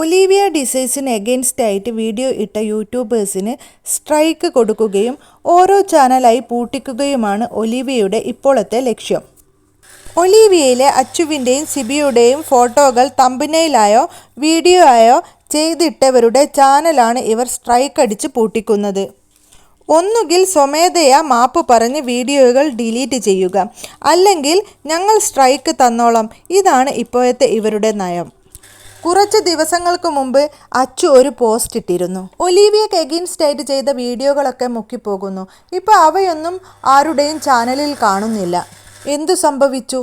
Olivia ഡിസൈസിന് against ആയിട്ട് video ഇട്ട യൂട്യൂബേഴ്സിന് സ്ട്രൈക്ക് കൊടുക്കുകയും ഓരോ ചാനലായി പൂട്ടിക്കുകയുമാണ് ഒലീവിയയുടെ ഇപ്പോഴത്തെ ലക്ഷ്യം. ഒലീവിയയിലെ അച്ചുവിന്റെയും സിബിയുടെയും ഫോട്ടോകൾ തമ്പനയിലായോ വീഡിയോ ആയോ ചെയ്തിട്ടവരുടെ ചാനലാണ് ഇവർ സ്ട്രൈക്ക് അടിച്ച് പൂട്ടിക്കുന്നത്. ഒന്നുകിൽ സ്വമേധയാ മാപ്പ് പറഞ്ഞ് വീഡിയോകൾ ഡിലീറ്റ് ചെയ്യുക. അല്ലെങ്കിൽ ഞങ്ങൾ സ്ട്രൈക്ക് തന്നോളാം. ഇതാണ് ഇപ്പോഴത്തെ ഇവരുടെ നയം. കുറച്ച് ദിവസങ്ങൾക്ക് മുമ്പ് അച്ചു ഒരു പോസ്റ്റ് ഇട്ടിരുന്നു. ഒലീവിയക്ക് എഗെയിൻസ്റ്റ് ആയിട്ട് ചെയ്ത വീഡിയോകളൊക്കെ മുക്കിപ്പോകുന്നു. ഇപ്പോൾ അവയൊന്നും ആരുടെയും ചാനലിൽ കാണുന്നില്ല. എന്തു സംഭവിച്ചു?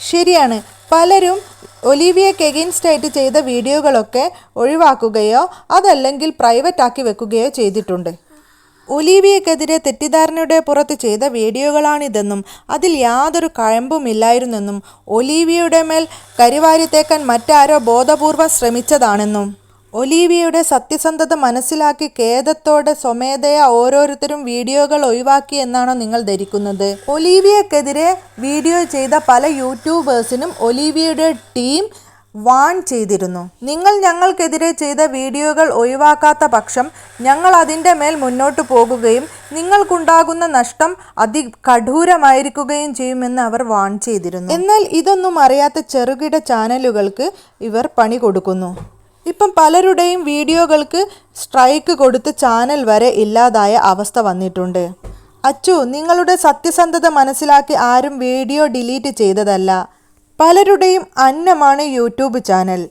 ശരിയാണ് പലരും ഒലീവിയക്ക് എഗെയിൻസ്റ്റ് ആയിട്ട് ചെയ്ത വീഡിയോകളൊക്കെ ഒഴിവാക്കുകയോ അതല്ലെങ്കിൽ പ്രൈവറ്റ് ആക്കി വെക്കുകയോ ചെയ്തിട്ടുണ്ട്. ഒലീവിയക്കെതിരെ തെറ്റിദ്ധാരണയുടെ പുറത്ത് ചെയ്ത വീഡിയോകളാണിതെന്നും അതിൽ യാതൊരു കഴമ്പുമില്ലായിരുന്നെന്നും ഒലീവിയയുടെ മേൽ കരിവാരിത്തേക്കാൻ മറ്റാരോ ബോധപൂർവം ശ്രമിച്ചതാണെന്നും ഒലീവിയയുടെ സത്യസന്ധത മനസ്സിലാക്കി ഖേദത്തോടെ സ്വമേധയാ ഓരോരുത്തരും വീഡിയോകൾ ഒഴിവാക്കി എന്നാണോ നിങ്ങൾ ധരിക്കുന്നത്. ഒലീവിയക്കെതിരെ വീഡിയോ ചെയ്ത പല യൂട്യൂബേഴ്സിനും ഒലീവിയയുടെ ടീം വാൺ ചെയ്തിരുന്നു. നിങ്ങൾ ഞങ്ങൾക്കെതിരെ ചെയ്ത വീഡിയോകൾ ഒഴിവാക്കാത്ത പക്ഷം ഞങ്ങൾ അതിന്റെ മേൽ മുന്നോട്ട് പോകുകയും നിങ്ങൾക്കുണ്ടാകുന്ന നഷ്ടം അതികഠോരമായിരിക്കുകയും ചെയ്യുമെന്ന് അവർ വാൺ ചെയ്തിരുന്നു. എന്നാൽ ഇതൊന്നും അറിയാത്ത ചെറുകിട ചാനലുകൾക്ക് ഇവർ പണി കൊടുക്കുന്നു. ഇപ്പം പലരുടെയും വീഡിയോകൾക്ക് സ്ട്രൈക്ക് കൊടുത്ത് ചാനൽ വരെ ഇല്ലാതായ അവസ്ഥ വന്നിട്ടുണ്ട്. അച്ചു നിങ്ങളുടെ സത്യസന്ധത മനസ്സിലാക്കി ആരും വീഡിയോ ഡിലീറ്റ് ചെയ്തതല്ല. പലരുടെയും അന്നമാണ് യൂട്യൂബ് ചാനൽ.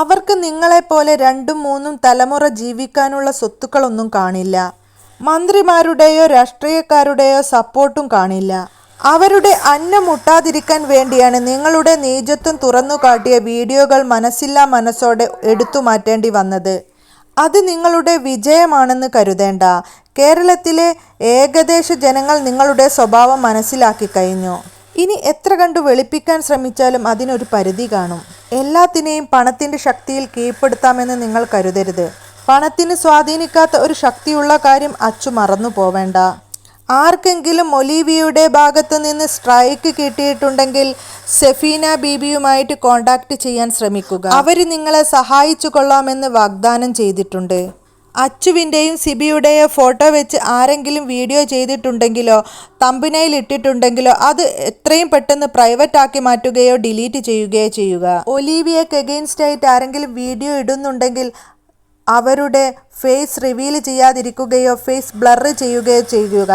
അവർക്ക് നിങ്ങളെപ്പോലെ രണ്ടും മൂന്നും തലമുറ ജീവിക്കാനുള്ള സ്വത്തുക്കളൊന്നും കാണില്ല. മന്ത്രിമാരുടെയോ രാഷ്ട്രീയക്കാരുടെയോ സപ്പോർട്ടും കാണില്ല. അവരുടെ അന്നം മുട്ടാതിരിക്കാൻ വേണ്ടിയാണ് നിങ്ങളുടെ നീചത്വം തുറന്നു കാട്ടിയ വീഡിയോകൾ മനസ്സില്ലാ മനസ്സോടെ എടുത്തു മാറ്റേണ്ടി വന്നത്. അത് നിങ്ങളുടെ വിജയമാണെന്ന് കരുതേണ്ട. കേരളത്തിലെ ഏകദേശ ജനങ്ങൾ നിങ്ങളുടെ സ്വഭാവം മനസ്സിലാക്കി കഴിഞ്ഞു. ഇനി എത്ര കണ്ടു വെളുപ്പിക്കാൻ ശ്രമിച്ചാലും അതിനൊരു പരിധി കാണും. എല്ലാത്തിനെയും പണത്തിന്റെ ശക്തിയിൽ കീഴ്പ്പെടുത്താമെന്ന് നിങ്ങൾ കരുതരുത്. പണത്തിന് സ്വാധീനിക്കാത്ത ഒരു ശക്തിയുള്ള കാര്യം അച്ചു മറന്നു പോവേണ്ട. ആർക്കെങ്കിലും ഒലീവിയയുടെ ഭാഗത്തു നിന്ന് സ്ട്രൈക്ക് കിട്ടിയിട്ടുണ്ടെങ്കിൽ സെഫീന ബീബിയുമായിട്ട് കോണ്ടാക്ട് ചെയ്യാൻ ശ്രമിക്കുക. അവർ നിങ്ങളെ സഹായിച്ചു കൊള്ളാമെന്ന് വാഗ്ദാനം ചെയ്തിട്ടുണ്ട്. അച്ചുവിന്റെയും സിബിയുടെയോ ഫോട്ടോ വെച്ച് ആരെങ്കിലും വീഡിയോ ചെയ്തിട്ടുണ്ടെങ്കിലോ തമ്പിനയിൽ ഇട്ടിട്ടുണ്ടെങ്കിലോ അത് എത്രയും പെട്ടെന്ന് പ്രൈവറ്റ് ആക്കി മാറ്റുകയോ ഡിലീറ്റ് ചെയ്യുകയോ ചെയ്യുക. ഒലീവിയക്ക് എഗെയിൻസ്റ്റ് ആയിട്ട് ആരെങ്കിലും വീഡിയോ ഇടുന്നുണ്ടെങ്കിൽ അവരുടെ ഫേസ് റിവീൽ ചെയ്യാതിരിക്കുകയോ ഫേസ് ബ്ലർ ചെയ്യുകയോ ചെയ്യുക.